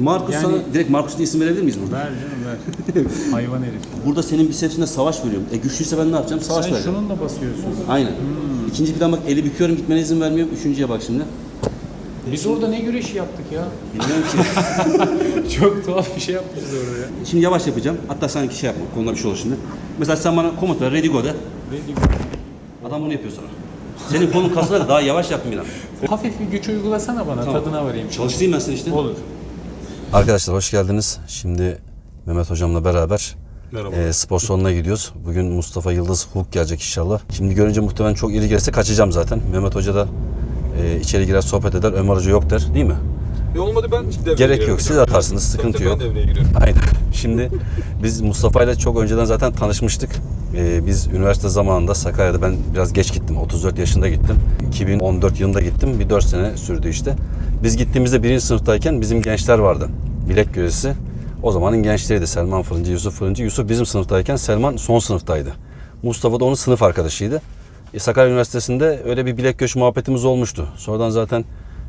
Markus Yani- sana direkt Markus diye isim verebilir miyiz burada? Ver canım ver. Hayvan herif. Burada senin bisepsine savaş veriyorum. E güçlüyse ben ne yapacağım? Savaş Sen vereceğim. şununla basıyorsun. Aynen. İkinci plan bak eli büküyorum gitmene izin vermiyorum. Üçüncüye bak şimdi. Biz orada ne güreşi yaptık ya? Bilmiyorum ki. Çok tuhaf bir şey yapmışız orada ya. şimdi yavaş yapacağım. Hatta sanki şey yapma. Konuda bir şey olur şimdi. Mesela sen bana komut ver. Ready go de. Adam bunu yapıyor sana. Senin kolun kasları daha yavaş yaptım inan. Hafif bir güç uygulasana bana tadına varayım. Çalıştırayım ben seni işte. Olur. Arkadaşlar hoş geldiniz. Şimdi Mehmet hocamla beraber Merhaba. e, spor salonuna gidiyoruz. Bugün Mustafa Yıldız Hulk gelecek inşallah. Şimdi görünce muhtemelen çok iri gelirse kaçacağım zaten. Mehmet Hoca da e, içeri girer sohbet eder. Ömer Hoca yok der değil mi? E olmadı ben devreye Gerek giriyorum. yok. Siz atarsınız. Sıkıntı Tabii, yok. Ben devreye giriyorum. Aynen. Şimdi biz Mustafa ile çok önceden zaten tanışmıştık. Ee, biz üniversite zamanında Sakarya'da ben biraz geç gittim. 34 yaşında gittim. 2014 yılında gittim. Bir 4 sene sürdü işte. Biz gittiğimizde birinci sınıftayken bizim gençler vardı. Bilek güreşi. O zamanın gençleriydi. Selman Fırıncı, Yusuf Fırıncı. Yusuf bizim sınıftayken Selman son sınıftaydı. Mustafa da onun sınıf arkadaşıydı. E, Sakarya Üniversitesi'nde öyle bir bilek güreşi muhabbetimiz olmuştu. Sonradan zaten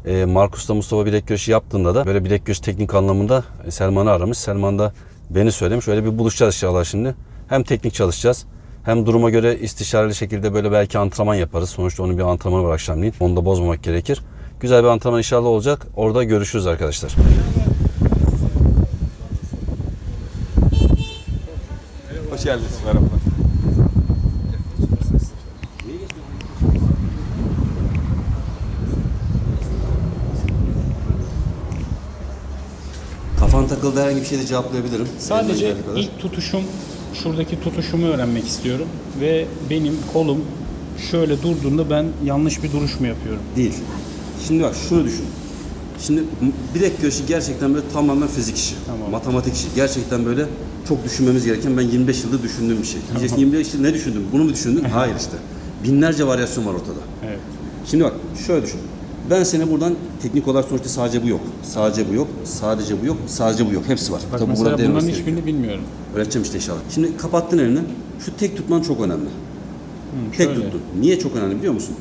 e, Markus'ta Mustafa bilek güreşi yaptığında da böyle bilek güreşi teknik anlamında e, Selman'ı aramış. Selman da beni söylemiş. Öyle bir buluşacağız inşallah şimdi. Hem teknik çalışacağız. Hem duruma göre istişareli şekilde böyle belki antrenman yaparız. Sonuçta onun bir antrenmanı var akşamleyin. Onu da bozmamak gerekir. Güzel bir antrenman inşallah olacak. Orada görüşürüz arkadaşlar. Hoş geldiniz. Merhaba. Takıldı herhangi bir şeyde cevaplayabilirim. Sadece Elimden geldiği kadar. ilk tutuşum, şuradaki tutuşumu öğrenmek istiyorum. Ve benim kolum şöyle durduğunda ben yanlış bir duruş mu yapıyorum? Değil. Şimdi bak şunu düşün. Şimdi bilek güreşi gerçekten böyle tamamen fizik işi. Tamam. Matematik işi. Gerçekten böyle çok düşünmemiz gereken ben 25 yıldır düşündüğüm bir şey. Diyeceksin 25 yıl ne düşündün? Bunu mu düşündün? Hayır işte. Binlerce varyasyon var ortada. Evet. Şimdi bak şöyle düşün. Ben seni buradan teknik olarak sonuçta sadece bu yok. Sadece bu yok. Sadece bu yok. Sadece bu yok. Hepsi var. Bak Tabii mesela burada bunların hiçbirini bilmiyorum. Öğreteceğim işte inşallah. Şimdi kapattın elini. Şu tek tutman çok önemli. Hı, Tek şöyle. tuttun. Niye çok önemli biliyor musun?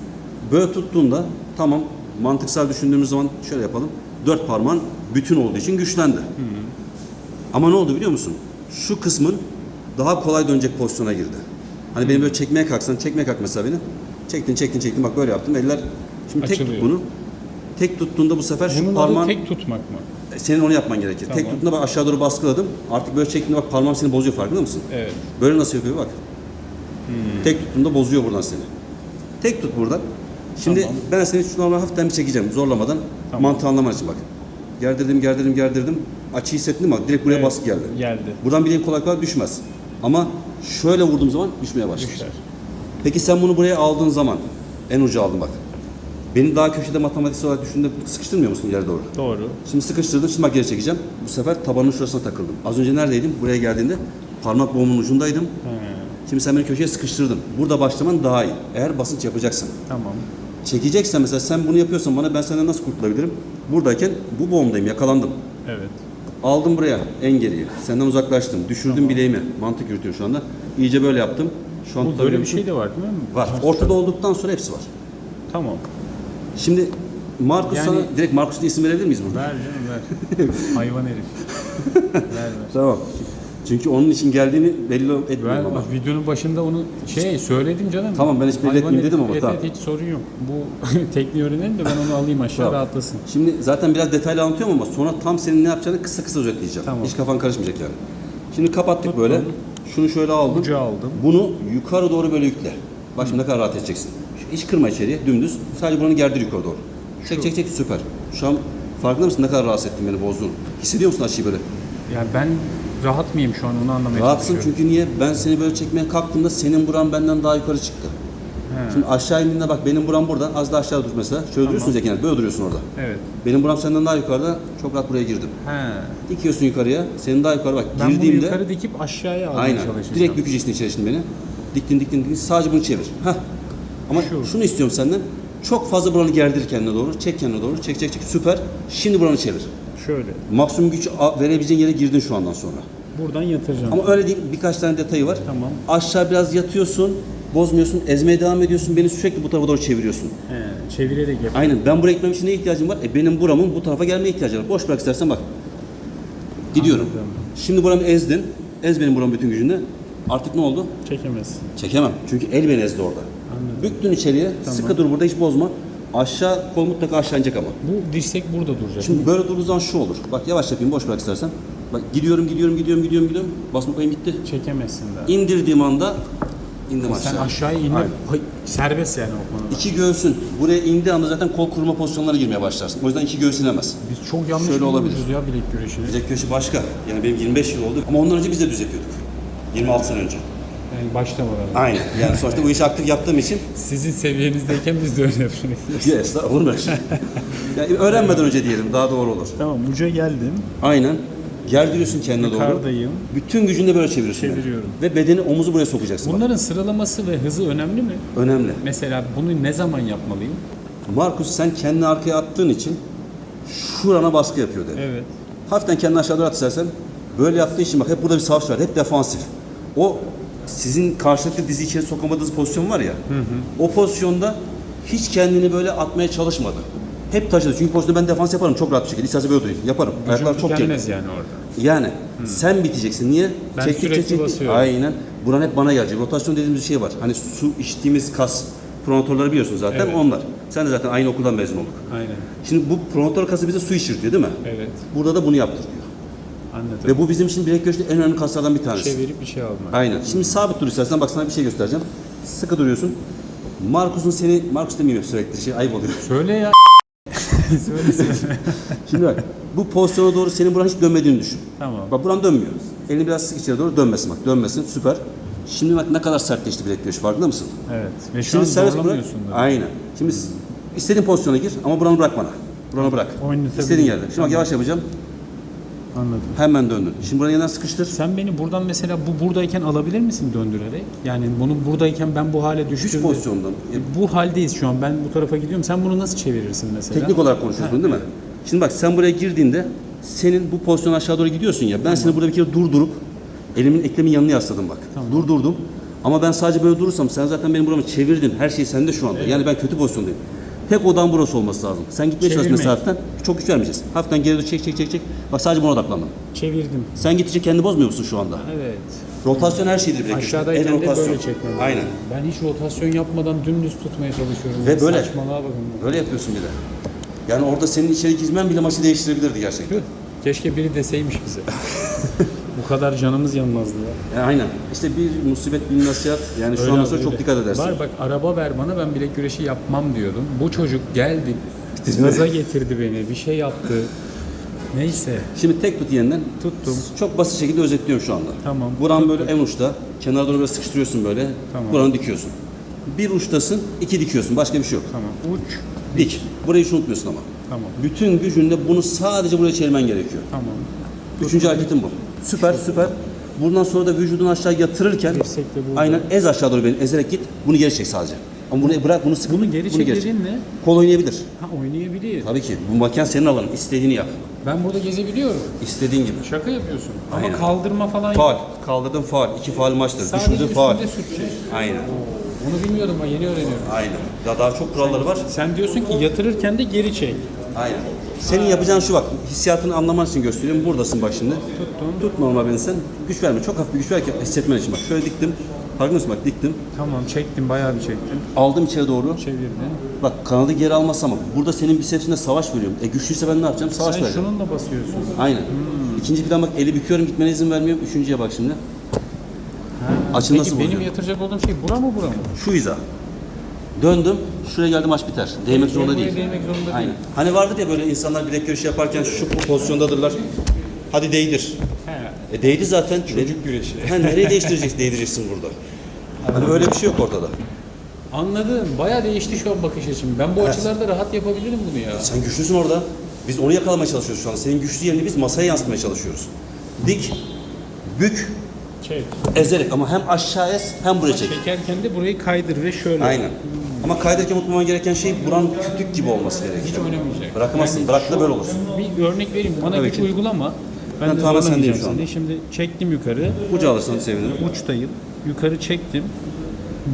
Böyle tuttuğunda tamam mantıksal düşündüğümüz zaman şöyle yapalım. Dört parmağın bütün olduğu için güçlendi. Ama ne oldu biliyor musun? Şu kısmın daha kolay dönecek pozisyona girdi. Hani beni böyle çekmeye kalksan, çekmeye kalk mesela beni. Çektin, çektin, çektin. Bak böyle yaptım. Eller şimdi tek tut bunu. Tek tuttuğunda bu sefer şu Bunun parmağın adı tek tutmak mı? senin onu yapman gerekir. Tamam. Tek tuttuğunda bak aşağı doğru baskıladım. Artık böyle çektiğinde bak parmağım seni bozuyor farkında mısın? Evet. Böyle nasıl yapıyor bak. Tek tuttuğunda bozuyor buradan seni. Tek tut buradan. Şimdi Tamam. ben seni şu normal hafiften bir çekeceğim zorlamadan. Tamam. Mantığı anlaman için bak. Gerdirdim, gerdirdim, gerdirdim. Açı hissettin mi bak direkt buraya Evet, baskı geldi. Geldi. Buradan bileğin kolay kolay düşmez. Ama şöyle vurduğum zaman düşmeye başlar. Düşer. Peki sen bunu buraya aldığın zaman en ucu aldın bak. Beni daha köşede matematiksel olarak düşündüğünde sıkıştırmıyor musun ileri doğru? Doğru. Şimdi sıkıştırdım, şimdi bak geri çekeceğim. Bu sefer tabanın şurasına takıldım. Az önce neredeydim? Buraya geldiğinde parmak boğumun ucundaydım. He, Şimdi sen beni köşeye sıkıştırdın. Burada başlaman daha iyi. Eğer basınç yapacaksın. tamam. Çekeceksen mesela sen bunu yapıyorsan bana ben senden nasıl kurtulabilirim? Buradayken bu boğumdayım, yakalandım. Evet. Aldım buraya en geriye. Senden uzaklaştım. Düşürdüm bileğimi. Mantık yürütüyorum şu anda. İyice böyle yaptım. Şu an Bu böyle bir şey de var değil mi? Var. Ortada olduktan sonra hepsi var. Tamam. Şimdi Markus Yani- sana direkt Markus diye isim verebilir miyiz burada? Ver canım ver. Hayvan herif. ver ver. Tamam. Çünkü onun için geldiğini belli Ben etmiyorum ama. bak videonun başında onu şey söyledim canım. Tamam, ben hiç belli Hayvan etmeyeyim dedim ama evet, tamam. Evet hiç sorun yok. Bu tekniği öğrenelim de ben onu alayım aşağı Tamam. rahatlasın. Şimdi zaten biraz detaylı anlatıyorum ama sonra tam senin ne yapacağını kısa kısa özetleyeceğim. Tamam. Hiç kafan karışmayacak yani. Şimdi kapattık Tuttum. böyle. Şunu şöyle aldım. Ucu aldım. Bunu yukarı doğru böyle yükle. Bak şimdi ne kadar rahat edeceksin. Şu- Hiç kırma içeriye dümdüz. Sadece buranı gerdir yukarı doğru. Çek çek çek süper. Şu an farkında mısın ne kadar rahatsız ettin beni bozdun. Hissediyor musun açıyı böyle? Yani ben rahat mıyım şu an onu anlamaya Rahatsın çalışıyorum. çünkü niye? Ben seni böyle çekmeye kalktığımda senin buran benden daha yukarı çıktı. He, Şimdi aşağı indiğinde bak benim buram buradan az daha aşağı dur mesela. Şöyle duruyorsunuz ya genelde böyle duruyorsun orada. Evet. Benim buram senden daha yukarıda. Çok rahat buraya girdim. He. Dikiyorsun yukarıya. Senin daha yukarı bak. Ben bunu Girdiğimde yukarı dikip aşağıya almaya aynen. çalışacağım. Direkt bükeceksin içeri şimdi beni. Diktin diktin diktin. Sadece bunu çevir. Heh. Ama Şu. şunu istiyorum senden. Çok fazla buranı gerdir kendine doğru. Çek kendine doğru. Çek çek çek. Süper. Şimdi buranı çevir. Şöyle. Maksimum güç a- verebileceğin yere girdin şu andan sonra. Buradan yatıracağım. Ama öyle değil. Birkaç tane detayı var. Tamam. Aşağı biraz yatıyorsun. Bozmuyorsun. Ezmeye devam ediyorsun. Beni sürekli bu tarafa doğru çeviriyorsun. He, çevirerek yap. Aynen. Ben buraya gitmem için neye ihtiyacım var? E benim buramın bu tarafa gelmeye ihtiyacı var. Boş bırak istersen bak. Gidiyorum. Anladım. Şimdi buramı ezdin. Ez benim buramın bütün gücünde. Artık ne oldu? Çekemezsin. Çekemem. Çünkü el beni ezdi orada. Anladım. Büktün içeriye. Sıkı dur burada hiç bozma. Aşağı kol mutlaka aşağı inecek ama. Bu dirsek burada duracak. Şimdi böyle durduğu zaman şu olur. Bak yavaş yapayım boş bırak istersen. Bak gidiyorum gidiyorum gidiyorum gidiyorum gidiyorum. Basma koyayım gitti. Çekemezsin daha. İndirdiğim anda indim aşağı. Sen aşağıya inip serbest yani o konuda. İki göğsün buraya indiği anda zaten kol kurma pozisyonlarına girmeye başlarsın. O yüzden iki göğüs inemez. Biz çok yanlış Şöyle olabilir. ya bilek güreşini. Bilek göğsü başka. Yani benim 25 yıl oldu ama ondan önce biz de düz yapıyorduk. 26 sene önce. Yani abi. Aynen. Yani sonuçta bu işi aktif yaptığım için Sizin seviyenizdeyken biz de öyle yapıyoruz. yes, olur şey? Yani öğrenmeden önce diyelim daha doğru olur. tamam uca geldim. Aynen. Gerdiriyorsun kendine doğru. Yukarıdayım. Bütün gücünle böyle çeviriyorsun. yani. Çeviriyorum. Ve bedeni omuzu buraya sokacaksın. bak. Bunların sıralaması ve hızı önemli mi? Önemli. Mesela bunu ne zaman yapmalıyım? Markus sen kendini arkaya attığın için şurana baskı yapıyor dedi. Evet. Hafiften kendini aşağı doğru at istersen. Böyle yaptığı için bak hep burada bir savaş var. Hep defansif. O sizin karşılıklı dizi içeri sokamadığınız pozisyon var ya. O pozisyonda hiç kendini böyle atmaya çalışmadı. Hep taşıdı. Çünkü pozisyonda ben defans yaparım çok rahat bir şekilde. İsterse böyle durayım. Yaparım. Ayaklar Gücüm çok geniş. tükenmez yani orada. Yani sen biteceksin. Niye? Ben sürekli basıyorum. Aynen. Buran hep bana gelecek. Rotasyon dediğimiz bir şey var. Hani su içtiğimiz kas pronatorları biliyorsun zaten Evet. onlar. Sen de zaten aynı okuldan mezun olduk. Aynen. Şimdi bu pronator kası bize su içirtiyor değil mi? Evet. Burada da bunu yaptırıyor. Anladım. Ve bu bizim için bilek göğüste en önemli kaslardan bir tanesi. Çevirip bir şey almak. Aynen. Şimdi sabit dur istersen bak sana bir şey göstereceğim. Sıkı duruyorsun. Markus'un seni, Markus demeyeyim sürekli şey ayıp oluyor. Söyle ya. söyle söyle. Şimdi bak bu pozisyona doğru senin buran hiç dönmediğini düşün. Tamam. Bak buran dönmüyor. Elini biraz sık içeri doğru dönmesin bak. Dönmesin süper. Şimdi bak ne kadar sertleşti bilek göğüs farkında mısın? Evet. Ve şu Şimdi an serbest bırak. Aynen. Şimdi s- istediğin pozisyona gir ama buranı bırak bana. Buranı bırak. Oynatabilirim. İstediğin yerde. Şimdi bak yavaş yapacağım. Anladım. Hemen döndün. Şimdi buranı yeniden sıkıştır. Sen beni buradan mesela bu buradayken alabilir misin döndürerek? Yani bunu buradayken ben bu hale Güç düştüm. pozisyonundan. Bu haldeyiz şu an. Ben bu tarafa gidiyorum. Sen bunu nasıl çevirirsin mesela? Teknik olarak konuşuyorsun değil mi? Şimdi bak sen buraya girdiğinde senin bu pozisyon aşağı doğru gidiyorsun ya. Ben seni burada bir kere durdurup elimin eklemin yanına yasladım bak. Durdurdum. Ama ben sadece böyle durursam sen zaten benim buramı çevirdin. Her şey sende şu anda. Yani ben kötü pozisyondayım. Tek odan burası olması lazım. Sen gitmeye çalış hafiften. Çok güç vermeyeceğiz. Hafiften geri doğru çek çek çek çek. Bak sadece buna odaklandım. Çevirdim. Sen gittikçe kendini bozmuyor musun şu anda? Evet. Rotasyon her şeydir bilek. Aşağıdayken de böyle çekmem. Aynen. Ben hiç rotasyon yapmadan dümdüz tutmaya çalışıyorum. Ve böyle. Saçmalığa bakın. Böyle yapıyorsun bir de. Yani orada senin içeri girmen bile maçı değiştirebilirdi gerçekten. Keşke biri deseymiş bize. bu kadar canımız yanmazdı ya. Yani aynen. İşte bir musibet bir nasihat. Yani şu abi, sonra çok dikkat edersin. Var bak araba ver bana ben bilek güreşi yapmam diyordum. Bu çocuk geldi. Gaza getirdi beni. Bir şey yaptı. Neyse. Şimdi tek tut yeniden. Tuttum. Çok basit şekilde özetliyorum şu anda. Tamam. Buran böyle en uçta. Kenara doğru böyle sıkıştırıyorsun böyle. Tamam. Buranı dikiyorsun. Bir uçtasın, iki dikiyorsun. Başka bir şey yok. Tamam. Uç. Dik. Burayı hiç unutmuyorsun ama. Tamam. Bütün gücünle bunu sadece buraya çevirmen gerekiyor. Tamam. Üçüncü hareketin bu. Süper süper. Bundan sonra da vücudunu aşağı yatırırken burada. aynen ez aşağı doğru beni ezerek git. Bunu geri çek sadece. Ama bunu bırak bunu sık. Bunu geri bunu çekeceğin ne? Kol oynayabilir. Ha oynayabilir. Tabii ki. Bu makine senin alanın. İstediğini yap. Ben burada gezebiliyorum. İstediğin gibi. Şaka yapıyorsun. Aynen. Ama kaldırma falan yok. Faal. Kaldırdın faal. İki faal maçtır. Sadece Düşürdün faal. üstünde sürtecek. Aynen. Bunu bilmiyordum ben yeni öğreniyorum. Aynen. Daha, daha çok kuralları var. Sen diyorsun ki yatırırken de geri çek. Aynen. Senin yapacağın şu bak. Hissiyatını anlaman için gösteriyorum. Buradasın bak şimdi. Tuttum. Tut normal beni sen. Güç verme. Çok hafif bir güç ver ki hissetmen için bak. Şöyle diktim. Farkında mısın bak diktim. Tamam çektim bayağı bir çektim. Aldım içeri doğru. Çevirdin. Bak kanadı geri almazsam ama burada senin bisepsinde savaş veriyorum. E güçlüyse ben ne yapacağım? Savaş Sen vereceğim. şununla basıyorsun. Aynen. İkinci plan bak eli büküyorum gitmene izin vermiyorum. Üçüncüye bak şimdi. Açın Peki nasıl benim bozuyor? yatıracak olduğum şey bura mı bura mı? Şu hiza. Döndüm. Şuraya geldi maç biter. Değmek zorunda değil. Değmek zorunda değil. Aynen. Hani vardır ya böyle insanlar bilek görüşü yaparken şu pozisyondadırlar. Hadi değdir. He. E değdi zaten. Çocuk güreşi. Ha, nereyi değiştireceksin, değdireceksin burada. Hani öyle bir şey yok ortada. Anladım. Bayağı değişti şu an bakış açım. Ben bu açılarda rahat yapabilirim bunu ya. Sen güçlüsün orada. Biz onu yakalamaya çalışıyoruz şu an. Senin güçlü yerini biz masaya yansıtmaya çalışıyoruz. Dik, bük, Çek. ezerek ama hem aşağı ez hem buraya çek. Çekerken de burayı kaydır ve şöyle. Aynen. Ama kaydırken unutmaman gereken şey buran kütük gibi olması Hiç gerekiyor. oynamayacak. Bırakamazsın. Yani Bıraktığında böyle olursun. Bir örnek vereyim. Bana Tabii güç ki. uygulama. Ben, Ben de tamamen zorlamayacağım sendeyim şu seni. Şimdi çektim yukarı. Ucu alırsan sevinirim. Uçtayım. Yukarı çektim.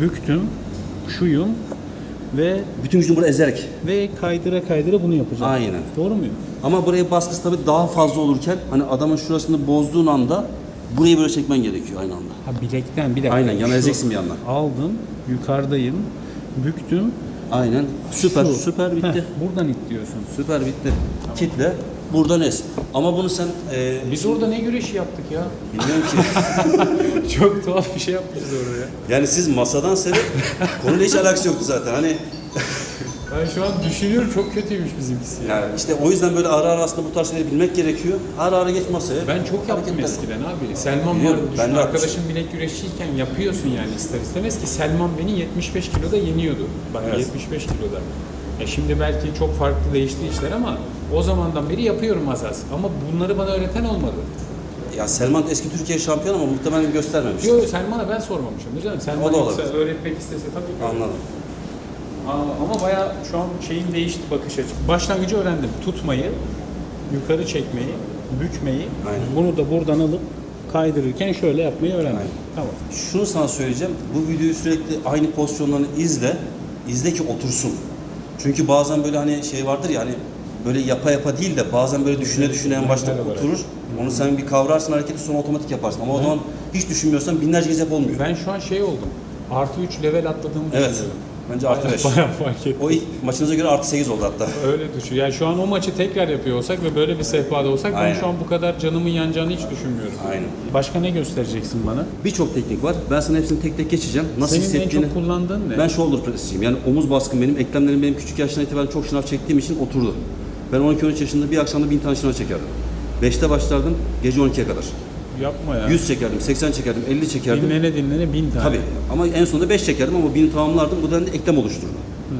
Büktüm. Şuyum. ve Bütün gücünü burada ezerek. ve kaydıra kaydıra bunu yapacak. Aynen. Doğru muyum? Ama buraya baskısı tabii daha fazla olurken hani adamın şurasını bozduğun anda burayı böyle çekmen gerekiyor aynı anda. Ha bilekten bir dakika. Aynen yana Şu- ezeceksin bir yandan. Aldın, yukarıdayım, büktüm. Aynen. Süper Şu. süper bitti. Heh, buradan it diyorsun. Süper bitti. Kitle buradan ez. Ama bunu sen e, Biz orada ne güreşi yaptık ya? bilmiyorum ki. Çok tuhaf bir şey yapmışız oraya. yani siz masadan seyredip konuyla hiç alakası yoktu zaten. Hani Ben şu an düşünüyorum çok kötüymüş bizimkisi. yani işte o yüzden böyle ara ara aslında bu tarz şeyleri bilmek gerekiyor. Ara ara geç masaya. Ben çok yaptım Hareketler. eskiden abi. Selman Biliyorum, vardı ben düşün. de Arkadaşım bilek güreşçiyken yapıyorsun yani ister istemez ki Selman beni 75 kiloda yeniyordu. Bak Evet. 75 kiloda. Ya şimdi belki çok farklı değişti işler ama o zamandan beri yapıyorum az az. Ama bunları bana öğreten olmadı. Ya Selman eski Türkiye şampiyonu ama muhtemelen göstermemiş. Yok Selman'a ben sormamışım. Canım. Selman O da yoksa olabilir. öğretmek istese tabii ki. Anladım. Ama bayağı şu an şeyin değişti bakış açı. Başlangıcı öğrendim. Tutmayı, yukarı çekmeyi, bükmeyi. Aynen. Bunu da buradan alıp kaydırırken şöyle yapmayı öğrendim. Aynen. Tamam. Şunu sana söyleyeceğim. Bu videoyu sürekli aynı pozisyonlarını izle. İzle ki otursun. Çünkü bazen böyle hani şey vardır ya hani böyle yapa yapa değil de bazen böyle düşüne düşüne en başta oturur. Onu sen bir kavrarsın hareketi sonra otomatik yaparsın. Ama o zaman hiç düşünmüyorsan binlerce kez yap olmuyor. Ben şu an şey oldum. Artı 3 level atladığımı Evet. düşünüyorum. Bence artı 5. Bayağı fark ettim. O ilk maçınıza göre artı 8 oldu hatta. Öyle düşün. Yani şu an o maçı tekrar yapıyor olsak ve böyle bir sehpada olsak ben Aynen. şu an bu kadar canımın yanacağını hiç düşünmüyorum. Aynen. Başka ne göstereceksin bana? Birçok teknik var. Ben sana hepsini tek tek geçeceğim. Nasıl Senin en hissettiğini. çok kullandığın ne? Ben shoulder press'ciyim. Yani omuz baskım benim. Eklemlerim benim küçük yaştan itibaren çok şınav çektiğim için oturdu. Ben 12-13 yaşında bir akşamda 1000 tane şınav çekerdim. 5'te başlardım, gece 12'ye kadar. Yapma ya. 100 çekerdim, 80 çekerdim, 50 çekerdim. Dinlene dinlene bin tane. Tabii. Ama en sonunda 5 çekerdim ama 1000'i tamamlardım. Bu da eklem oluşturdu.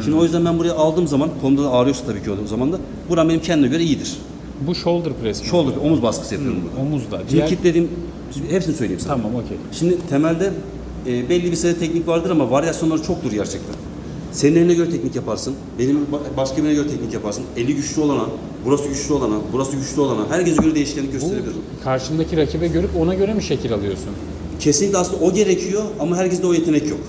Şimdi o yüzden ben buraya aldığım zaman, kolumda da ağrıyorsa tabii ki o zaman da, buram benim kendime göre iyidir. Bu shoulder press mi? Shoulder, omuz baskısı yapıyorum burada. Omuzda. Şimdi Diğer... kitlediğim, hepsini söyleyeyim sana. Tamam okey. Şimdi temelde e, belli bir sayıda teknik vardır ama varyasyonları çoktur gerçekten. Senin eline göre teknik yaparsın, benim ba- başka birine göre teknik yaparsın. Eli güçlü olana, burası güçlü olana, burası güçlü olana, herkese göre değişkenlik gösterebilir. Karşındaki rakibe görüp ona göre mi şekil alıyorsun? Kesinlikle aslında o gerekiyor ama herkeste o yetenek yok.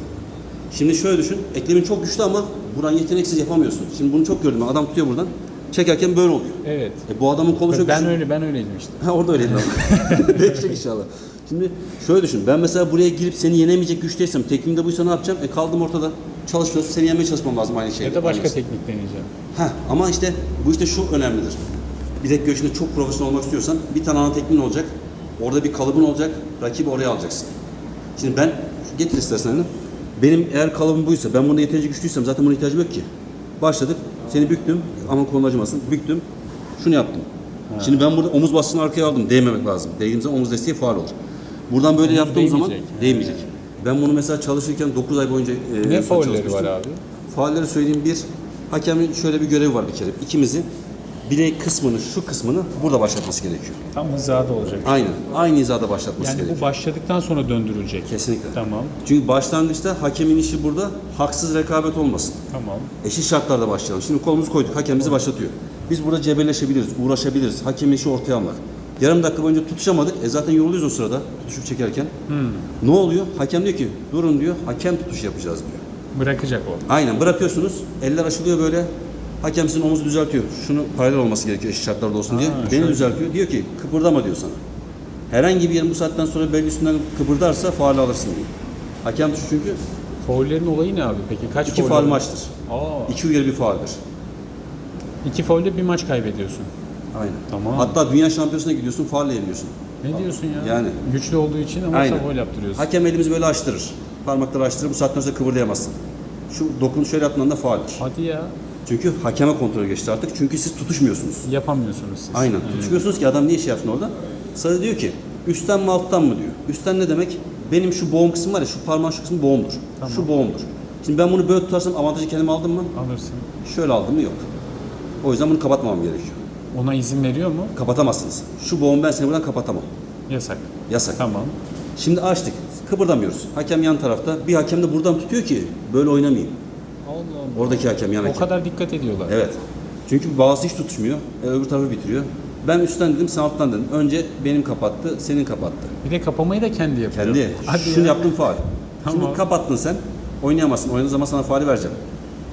Şimdi şöyle düşün, eklemin çok güçlü ama buran yeteneksiz yapamıyorsun. Şimdi bunu çok gördüm adam tutuyor buradan, çekerken böyle oluyor. Evet. E, bu adamın kolu çok ben güçlü. öyle ben öyleydim işte. Ha orada öyleydi ama. Değişecek inşallah. Şimdi şöyle düşün. Ben mesela buraya girip seni yenemeyecek güçteysem tekniğimde buysa ne yapacağım? E kaldım ortada. Çalışıyoruz. Seni yenmeye çalışmam lazım aynı şeyde. Ya da başka teknik deneyeceğim. Heh, ama işte bu işte şu önemlidir. Bilek göğsünde çok profesyonel olmak istiyorsan bir tane ana tekniğin olacak. Orada bir kalıbın olacak. Rakibi oraya alacaksın. Şimdi ben getir istersen hani. Benim eğer kalıbım buysa ben bunda yeterince güçlüysem zaten buna ihtiyacım yok ki. Başladık. Seni büktüm. Aman kolun acımasın. Büktüm. Şunu yaptım. Şimdi ben burada omuz baskısını arkaya aldım. Değmemek lazım. Değdiğim zaman omuz desteği faal olur. Buradan böyle yaptığım zaman değmeyecek. değmeyecek. Ben bunu mesela çalışırken 9 ay boyunca e, Ne faulleri var abi? Faalleri söyleyeyim bir, hakemin şöyle bir görevi var bir kere. İkimizi bilek kısmını, şu kısmını burada başlatması gerekiyor. Tam hizada olacak. Aynen. Aynı hizada başlatması Yani gerekiyor. bu başladıktan sonra döndürülecek. Kesinlikle. Tamam. Çünkü başlangıçta hakemin işi burada haksız rekabet olmasın. Tamam. Eşit şartlarda başlayalım. Şimdi kolumuzu koyduk, hakem bizi başlatıyor. Biz burada cebelleşebiliriz, uğraşabiliriz. Hakemin işi ortaya almak. Yarım dakika boyunca tutuşamadık. E zaten yoruluyoruz o sırada tutuşup çekerken. Ne oluyor? Hakem diyor ki durun diyor, hakem tutuşu yapacağız diyor. Bırakacak o. Aynen bırakıyorsunuz. Eller aşılıyor böyle. Hakem sizin omuzu düzeltiyor. Şunu paralel olması gerekiyor eşit şartlarda olsun diye. Ha, Beni şöyle. düzeltiyor. Diyor ki kıpırdama diyor sana. Herhangi bir yerin bu saatten sonra belli üstünden kıpırdarsa faal alırsın diyor. Hakem tuşu çünkü Faullerin olayı ne abi peki? Kaç iki faul maçtır. Aa, İki uyarı bir faaldir. iki faulle bir maç kaybediyorsun. Aynen. Tamam. Hatta dünya şampiyonasına gidiyorsun faalle yeniliyorsun. Ne diyorsun ya? Yani. Güçlü olduğu için ama Aynen. faul yaptırıyorsun. Hakem elimizi böyle açtırır. Parmakları açtırır. Bu saatten sonra kıvırdayamazsın. Şu dokun şöyle yaptığında da faaldir. Hadi ya. Çünkü hakeme kontrol geçti artık. Çünkü siz tutuşmuyorsunuz. Yapamıyorsunuz siz. Aynen. Tutuşmuyorsunuz ki adam niye şey yapsın orada? Sana diyor ki üstten mi alttan mı diyor. Üstten ne demek? Benim şu boğum kısmı var ya şu parmağın şu kısmı boğumdur. Şu boğumdur. Şimdi ben bunu böyle tutarsam avantajı kendime aldım mı? Alırsın. Şöyle aldım mı? Yok. O yüzden bunu kapatmamam gerekiyor. Ona izin veriyor mu? Kapatamazsınız. Şu boğum ben seni buradan kapatamam. Yasak. Yasak. Tamam. Şimdi açtık. Kıpırdamıyoruz. Hakem yan tarafta. Bir hakem de buradan tutuyor ki böyle oynamayayım. Allah Allah. Oradaki hakem yan O hakem. kadar dikkat ediyorlar. Evet. Çünkü bazısı hiç tutuşmuyor. E, öbür tarafı bitiriyor. Ben üstten dedim, sen alttan dedim. Önce benim kapattı, senin kapattı. Bir de kapamayı da kendi yapıyor. Kendi. Hadi Şunu ya. yaptın faal. Tamam. Şimdi kapattın sen. Oynayamazsın. Oynadığın zaman sana faali vereceğim.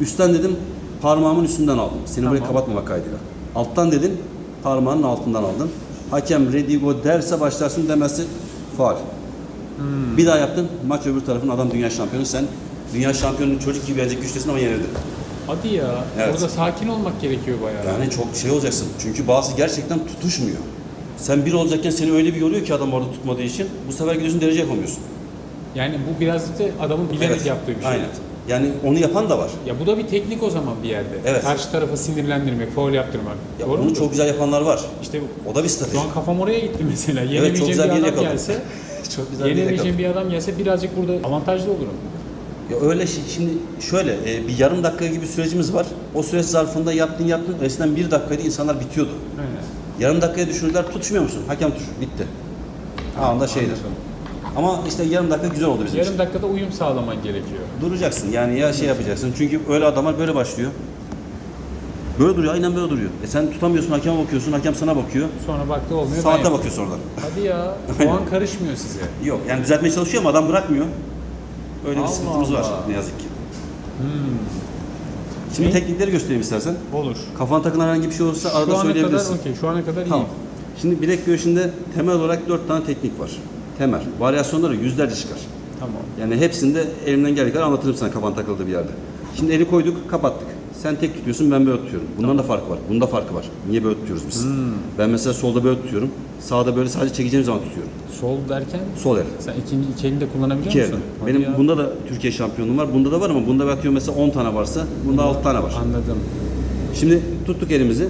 Üstten dedim parmağımın üstünden aldım. Seni Tamam. kapatmamak kaydıyla. Alttan dedin parmağının altından aldın. Hakem ready go derse başlarsın demezse faal. Hmm. Bir daha yaptın maç öbür tarafın adam dünya şampiyonu sen dünya şampiyonu çocuk gibi gelecek güçtesin ama yenildin. Hadi ya. Evet. Orada sakin olmak gerekiyor bayağı. Yani çok şey olacaksın. Çünkü bazı gerçekten tutuşmuyor. Sen bir olacakken seni öyle bir yoruyor ki adam orada tutmadığı için bu sefer gidiyorsun derece yapamıyorsun. Yani bu birazcık da adamın bilerek yaptığı bir şey. Aynen. Yani onu yapan da var. Ya bu da bir teknik o zaman bir yerde. Evet. Karşı tarafı sinirlendirmek, faul yaptırmak. Ya Doğru onu mudur? çok güzel yapanlar var. İşte O da bir strateji. şu an kafam oraya gitti mesela. çok Yenemeyeceğim güzel bir bir adam yakaladın. gelse, çok güzel bir yenemeyeceğim bir adam gelse birazcık burada avantajlı olurum. Ya öyle şi- şimdi şöyle e, bir yarım dakika gibi sürecimiz var. O süreç zarfında yaptın yaptın. Eskiden bir dakikaydı insanlar bitiyordu. Aynen. Yarım dakikaya düşürdüler tutuşmuyor musun? Hakem tuş bitti. Anında şeydir. Ama işte yarım dakika güzel oldu bizim için. Yarım dakikada uyum sağlaman gerekiyor. Duracaksın yani ya şey yapacaksın. Çünkü öyle adamlar böyle başlıyor. Böyle duruyor, aynen böyle duruyor. E sen tutamıyorsun, hakeme bakıyorsun, hakem sana bakıyor. Sonra baktı olmuyor. ben Saate yapayım. bakıyorsun oradan. Hadi ya. Puan karışmıyor size. Yok yani düzeltmeye çalışıyor ama adam bırakmıyor. Öyle bir Allah sıkıntımız var Allah. ne yazık ki. Şimdi Ne? teknikleri göstereyim istersen. Olur. Kafana takılan herhangi bir şey olursa arada Şu ana kadar söyleyebilirsin. okey. Şu ana kadar Tamam. iyi. Şimdi bilek göğsünde temel olarak dört tane teknik var. Temel. Varyasyonları yüzlerce çıkar. Tamam. Yani hepsinde elimden geldiği kadar anlatırım sana kafan takıldığı bir yerde. Şimdi eli koyduk, kapattık. Sen tek tutuyorsun, ben böyle tutuyorum. Bunların da farkı var. Bunda farkı var. Niye böyle tutuyoruz biz? Hmm. Ben mesela solda böyle tutuyorum. Sağda böyle sadece çekeceğim zaman tutuyorum. Sol derken Sol el. sen ikinci iki elini de kullanabiliyor İki el. musun? Hadi Benim ya. bunda da Türkiye şampiyonluğum var. Bunda da var ama bunda ben atıyorum mesela 10 tane varsa bunda 6 tane var. Anladım. Şimdi tuttuk elimizi.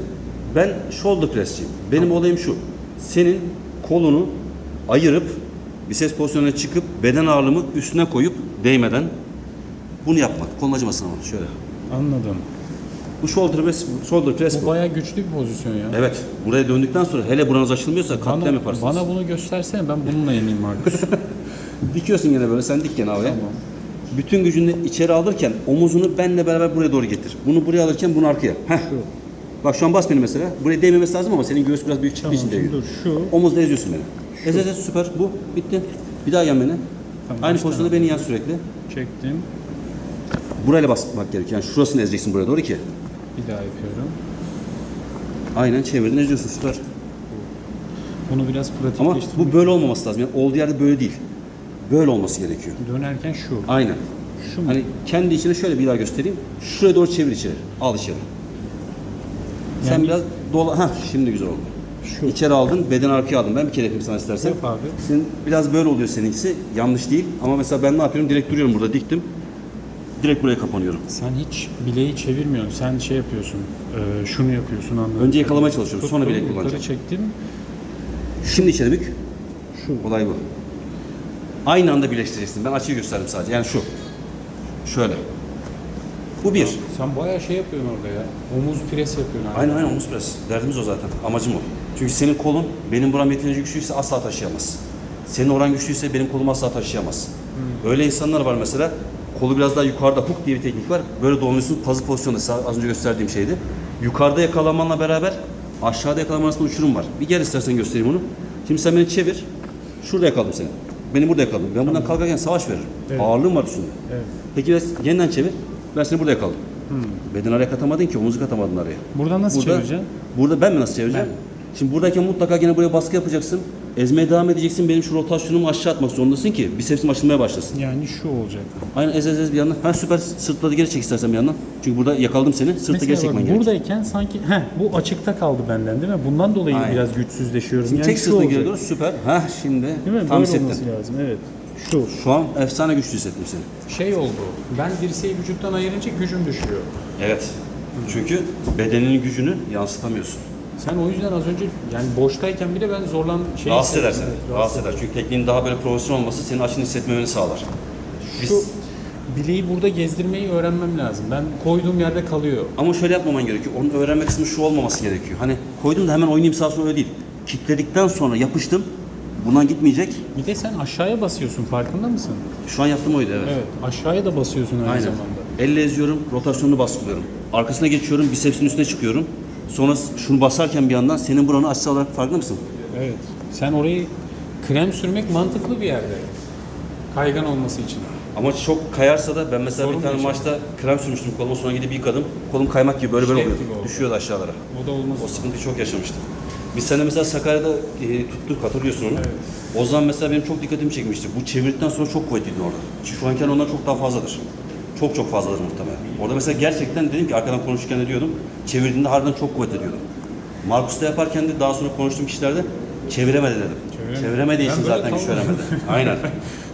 Ben shoulder press'çiyim. Benim olayım şu. Senin kolunu ayırıp biceps pozisyonuna çıkıp beden ağırlığımı üstüne koyup değmeden bunu yapmak. Kolun acımasın ama şöyle. Anladım. Bu shoulder press, shoulder press Bu bu. bayağı güçlü bir pozisyon ya. Evet. Buraya döndükten sonra hele buranız açılmıyorsa katliam Bana, yaparsınız. bana bunu göstersene ben bununla yeneyim Markus. Dikiyorsun gene böyle. Sen dik gene havaya. Tamam. Bütün gücünü içeri alırken omuzunu benle beraber buraya doğru getir. Bunu buraya alırken bunu arkaya. Heh. Bak şu an bas beni mesela. Buraya değmemesi lazım ama senin göğüs biraz büyük çıktığı tamam için şimdi değiyor. dur şu. Omuzla eziyorsun beni. Ez ez ez süper. Bu bitti. Bir daha yan beni. Tamam, Aynı baştan pozisyonda beni yan sürekli. Çektim. Burayla basmak gerekiyor. Yani şurasını ezeceksin buraya doğru ki. Bir daha yapıyorum. Aynen çevirdin eziyorsun süper. Bunu biraz Ama pratikleştirmek. bu böyle olmaması lazım. Yani olduğu yerde böyle değil. Böyle olması gerekiyor. Dönerken şu. Aynen. Şu mu? Hani kendi içine şöyle bir daha göstereyim. Şuraya doğru çevir içeri. Al içeri. Sen Yani- biraz dola... Heh şimdi güzel oldu. Şu. İçeri aldın, beden arkaya aldın. Ben bir kere yapayım sana istersen. Yap abi. Senin biraz böyle oluyor seninkisi. Yanlış değil. Ama mesela ben ne yapıyorum? Direkt duruyorum burada diktim. Direkt buraya kapanıyorum. Sen hiç bileği çevirmiyorsun. Sen şey yapıyorsun. e, şunu yapıyorsun anladım. Önce yakalamaya çalışıyorum. Sonra Tuttum, bilek yukarı kullanacağım. çektim. Şimdi içeri bük. Şu. Olay bu. Aynı anda birleştireceksin. Ben açıyı gösterdim sadece. Yani şu. Şöyle. Bu bir. Sen bayağı şey yapıyorsun orada ya. Omuz pres yapıyorsun. Aynen aynen omuz pres. Derdimiz o zaten. Amacım o. Çünkü senin kolun benim buram yeterince güçlüyse asla taşıyamaz. Senin oran güçlüyse benim kolum asla taşıyamaz. Öyle insanlar var mesela. Kolu biraz daha yukarıda hook diye bir teknik var. Böyle dolanıyorsun puzzle pozisyonda az önce gösterdiğim şeydi. Yukarıda yakalamanla beraber aşağıda yakalaman arasında uçurum var. Bir gel istersen göstereyim onu. Şimdi sen beni çevir. Şurada yakaladım seni. Beni burada yakaladım. Ben buradan kalkarken savaş veririm. Evet. Ağırlığım var üstünde. Evet. Peki biraz yeniden çevir. Ben seni burada yakaladım. Beden araya katamadın ki omuzu katamadın araya. Buradan nasıl Burada, çevireceksin? burada ben mi nasıl çevireceğim? Şimdi buradayken mutlaka gene buraya baskı yapacaksın. Ezmeye devam edeceksin. Benim şu rotasyonumu aşağı atmak zorundasın ki bisepsim açılmaya başlasın. Yani şu olacak. Aynen ez ez ez bir yandan. Ha süper. Sırtla da geri çek istersen bir yandan. Çünkü burada yakaladım seni. Sırtla geri çekmen bak, gerekiyor. buradayken sanki heh, bu açıkta kaldı benden değil mi? Bundan dolayı Aynen. biraz güçsüzleşiyorum. Şimdi yani çek şu olacak. geri doğru. Süper. Ha şimdi Değil mi? tam Böyle hissettim. olması lazım. Evet. Şu. Şu an efsane güçlü hissettim seni. Şey oldu. Ben dirseği vücuttan ayırınca gücüm düşüyor. Evet. Çünkü bedeninin gücünü yansıtamıyorsun. Sen o yüzden az önce yani boştayken bile ben zorlan şey rahatsız eder seni. Evet, Rahatsız eder. Çünkü tekniğin daha böyle profesyonel olması senin açını hissetmemeni sağlar. Biz- Şu bileği burada gezdirmeyi öğrenmem lazım. Ben koyduğum yerde kalıyor. Ama şöyle yapmaman gerekiyor. Onun öğrenme kısmı şu olmaması gerekiyor. Hani koydum da hemen oynayayım sağa sola öyle değil. Kitledikten sonra yapıştım. Bundan gitmeyecek. Bir de sen aşağıya basıyorsun farkında mısın? Şu an yaptığım oydu evet. Evet. Aşağıya da basıyorsun aynı Aynen. zamanda. Elle eziyorum, rotasyonunu baskılıyorum. Arkasına geçiyorum, bisepsin üstüne çıkıyorum. Sonra şunu basarken bir yandan senin buranı aşağı olarak farkında mısın? Evet. Sen orayı krem sürmek mantıklı bir yerde. Kaygan olması için. Ama çok kayarsa da ben mesela Sorun bir tane mu maçta krem sürmüştüm koluma sonra gidip yıkadım. Kolum kaymak gibi böyle böyle Jilet oluyordu. gibi oldu. Düşüyordu aşağılara. O da olmaz. O sıkıntıyı çok yaşamıştım. Biz seninle mesela Sakarya'da e, tuttuk hatırlıyorsun onu. O zaman mesela benim çok dikkatimi çekmişti. Bu çevirdikten sonra çok kuvvetliydin orada. Şu anki ondan çok daha fazladır. Çok çok fazladır muhtemelen. Orada mesela gerçekten dedim ki arkadan konuşurken de diyordum. Çevirdiğinde harbiden çok kuvvetli diyordum. Markus'ta yaparken de daha sonra konuştuğum kişilerde çeviremedi dedim. Çeviremedi. Çeviremediği için zaten güç veremedi. Aynen.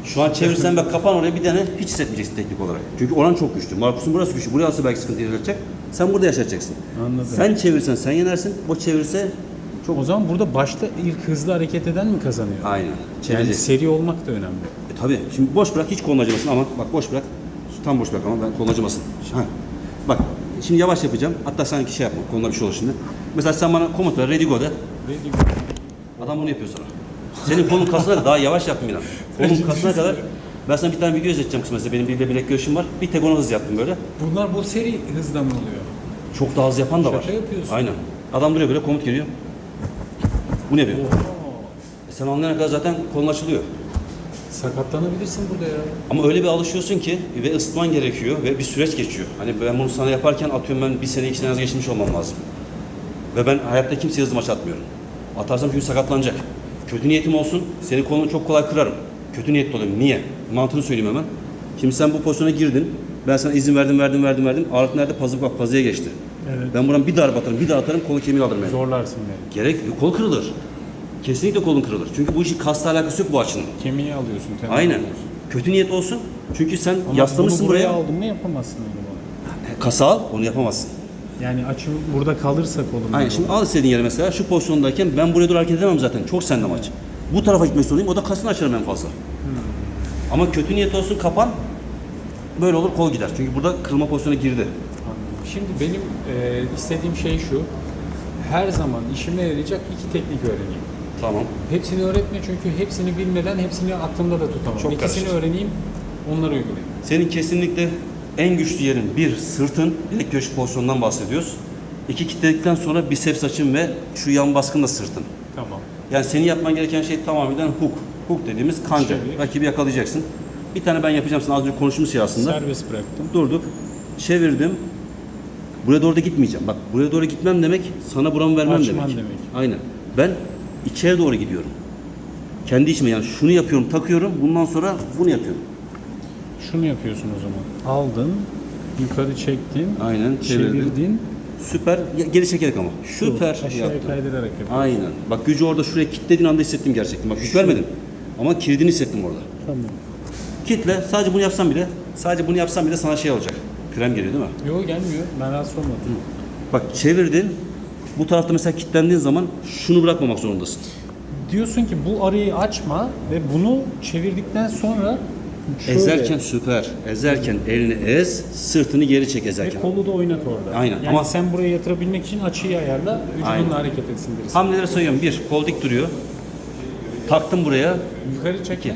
Şu an çevirsen bak kapan oraya bir tane hiç hissetmeyeceksin teknik olarak. Çünkü oran çok güçlü. Markus'un burası güçlü. Buraya alsa belki sıkıntı yaşayacak. Sen burada yaşayacaksın. Anladım. Sen çevirsen sen yenersin. O çevirse çok O zaman burada başta ilk hızlı hareket eden mi kazanıyor? Aynen. Yani Çevireceksin. seri olmak da önemli. E, tabii. Şimdi boş bırak hiç kolun acımasın ama bak boş bırak. Tam boş bırak ama ben kolun acımasın. Ha. Bak şimdi yavaş yapacağım. Hatta sanki şey yapma. Koluna bir şey olur şimdi. Mesela sen bana komut ver. Ready go de. Adam bunu yapıyor sana. Senin kolun kasına kadar daha yavaş yaptım bir an. Kolun kasına kadar ben sana bir tane video izleteceğim kısmetse. Benim bir de bilek göğsüm var. Bir tek ona hız yaptım böyle. Bunlar bu seri hızda mı oluyor? Çok daha hızlı yapan da var. Şaka yapıyorsun. Aynen. Adam duruyor böyle komut geliyor. Bu ne yapıyor? E sen anlayana kadar zaten kolun açılıyor. Sakatlanabilirsin burada ya. Ama öyle bir alışıyorsun ki ve ısıtman gerekiyor ve bir süreç geçiyor. Hani ben bunu sana yaparken atıyorum ben bir sene iki sene az geçmiş olmam lazım. Ve ben hayatta kimseye hızlı maç atmıyorum. Atarsam çünkü sakatlanacak. Kötü niyetim olsun, senin kolunu çok kolay kırarım. Kötü niyetli olayım. Niye? Mantığını söyleyeyim hemen. Şimdi sen bu pozisyona girdin. Ben sana izin verdim, verdim, verdim, verdim. Ağırlık nerede? Pazı bak, pazıya geçti. Evet. Ben buradan bir darbe atarım, bir daha atarım, kolu kemiği alırım yani. Zorlarsın beni. Gerek, kol kırılır. Kesinlikle kolun kırılır. Çünkü bu işin kasla alakası yok bu açının. Kemiği alıyorsun. temel Aynen. alıyorsun. Kötü niyet olsun. Çünkü sen Ama yaslamışsın bunu buraya buraya. aldın mı yapamazsın onu bana. Kasa al, onu yapamazsın. Yani açı burada kalırsa kolum. Aynen şimdi al istediğin yere mesela şu pozisyondayken ben buraya doğru hareket edemem zaten. Çok sende maç. Bu tarafa gitmek zorundayım. O da kasını açarım en fazla. Ama kötü niyet olsun kapan. Böyle olur kol gider. Çünkü burada kırılma pozisyona girdi. Anladım. Şimdi benim e, istediğim şey şu. Her zaman işime yarayacak iki teknik öğreneyim. Tamam. Hepsini öğretme çünkü hepsini bilmeden hepsini aklımda da tutamam. Çok İkisini karışık. öğreneyim, onları uygulayayım. Senin kesinlikle en güçlü yerin bir sırtın, bilek göğüs pozisyonundan bahsediyoruz. İki kilitledikten sonra biceps açın ve şu yan baskın da sırtın. Tamam. Yani senin yapman gereken şey tamamen hook. Hook dediğimiz kanca. Çevir. Rakibi yakalayacaksın. Bir tane ben yapacağım sana az önce konuştuğumuz şey aslında. Serbest bıraktım. Durduk. Çevirdim. Buraya doğru da gitmeyeceğim. Bak buraya doğru gitmem demek sana buramı vermem Açman demek. demek. Aynen. Ben içeri doğru gidiyorum. Kendi içime yani şunu yapıyorum, takıyorum. Bundan sonra bunu yapıyorum. Şunu yapıyorsun o zaman. Aldın, yukarı çektin, Aynen, çevirdin. çevirdin. Süper. Ya, Geri çekerek ama. Süper Aşağıya yaptın. kaydırarak yapıyorsun. Aynen. Bak gücü orada şuraya kilitlediğin anda hissettim gerçekten. Bak güç vermedin. Ama kilidini hissettim orada. Tamam. Kitle sadece bunu yapsam bile, sadece bunu yapsam bile sana şey olacak. Krem geliyor değil mi? Yok gelmiyor. Ben rahatsız olmadım. Bak çevirdin. Bu tarafta mesela kilitlendiğin zaman şunu bırakmamak zorundasın. Diyorsun ki bu arayı açma ve bunu çevirdikten sonra şöyle Ezerken süper. Ezerken elini ez, sırtını geri çek ve ezerken. kolu da oynat orada. Aynen. Yani Ama- sen buraya yatırabilmek için açıyı ayarla, Aynen. vücudunla hareket etsin birisi. Hamleleri sayıyorum. Bir, kol dik duruyor. Taktım buraya. Yukarı çek. İki.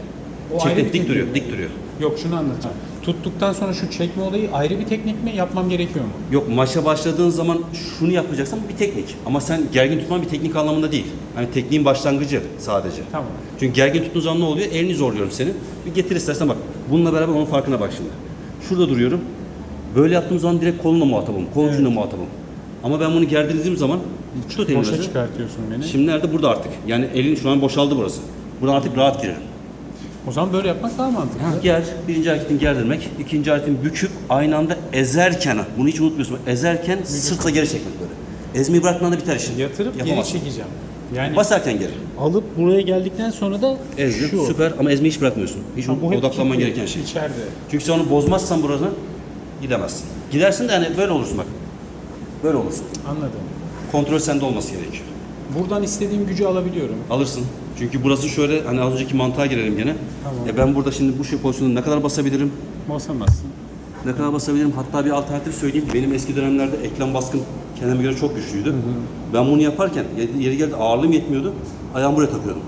O ayrı Çektim, bir dik teknik. duruyor, dik duruyor. Yok şunu anlatacağım. Tuttuktan sonra şu çekme olayı ayrı bir teknik mi? Yapmam gerekiyor mu? Yok maça başladığın zaman şunu yapacaksan bir teknik. Ama sen gergin tutman bir teknik anlamında değil. Hani tekniğin başlangıcı sadece. Tamam. Çünkü gergin tuttuğun zaman ne oluyor? Elini zorluyorum senin. Bir getir istersen bak. Bununla beraber onun farkına bak şimdi. Şurada duruyorum. Böyle yaptığım zaman direkt kolunla muhatabım. Kol ucuyla muhatabım. Ama ben bunu gerdirdiğim zaman tut elini Boşa çıkartıyorsun beni. Şimdi nerede? Burada artık. Yani elin şu an boşaldı burası. Buradan artık rahat girerim. O zaman böyle yapmak daha mantıklı. Ger, birinci hareketin gerdirmek, ikinci hareketin büküp aynı anda ezerken, bunu hiç unutmuyorsun, ezerken sırtla geri çekmek böyle. Ezmeyi bıraktığın anda biter işin. Yatırıp geri Yapamazsın. çekeceğim. Yani Basarken geri. alıp buraya geldikten sonra da Ezdim, şu. süper ama ezmeyi hiç bırakmıyorsun. Hiç Ha, bu hep odaklanman kilitli, gereken şey. İçeride. Çünkü sen onu bozmazsan buranı gidemezsin. Gidersin de hani böyle olursun bak. Böyle olursun. Anladım. Kontrol sende olması gerekiyor. Buradan istediğim gücü alabiliyorum. Alırsın. Çünkü burası şöyle hani az önceki mantığa girelim gene. Tamam. E ben burada şimdi bu şey pozisyonda ne kadar basabilirim? Basamazsın. Ne kadar basabilirim? Hatta bir alternatif söyleyeyim. Benim eski dönemlerde eklem baskın kendime göre çok güçlüydü. Ben bunu yaparken yeri- yeri geldi ağırlığım yetmiyordu. Ayağımı buraya takıyordum.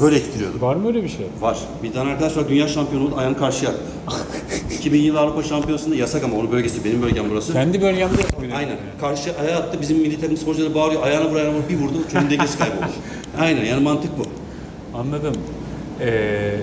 Böyle ettiriyordum. Var mı öyle bir şey? Var. Bir tane arkadaş var dünya şampiyonu oldu ayağını karşıya attı. 2000 yılı Avrupa Şampiyonası'nda yasak ama onun bölgesi benim bölgem burası. Kendi bölgemde yapabilirim. Aynen. Karşı ayağı attı. Bizim milli takım sporcuları bağırıyor. Ayağına vur ayağına vur. Bir vurdu. Çocuğun dengesi kayboldu. Aynen yani mantık bu. Anladım. Ee,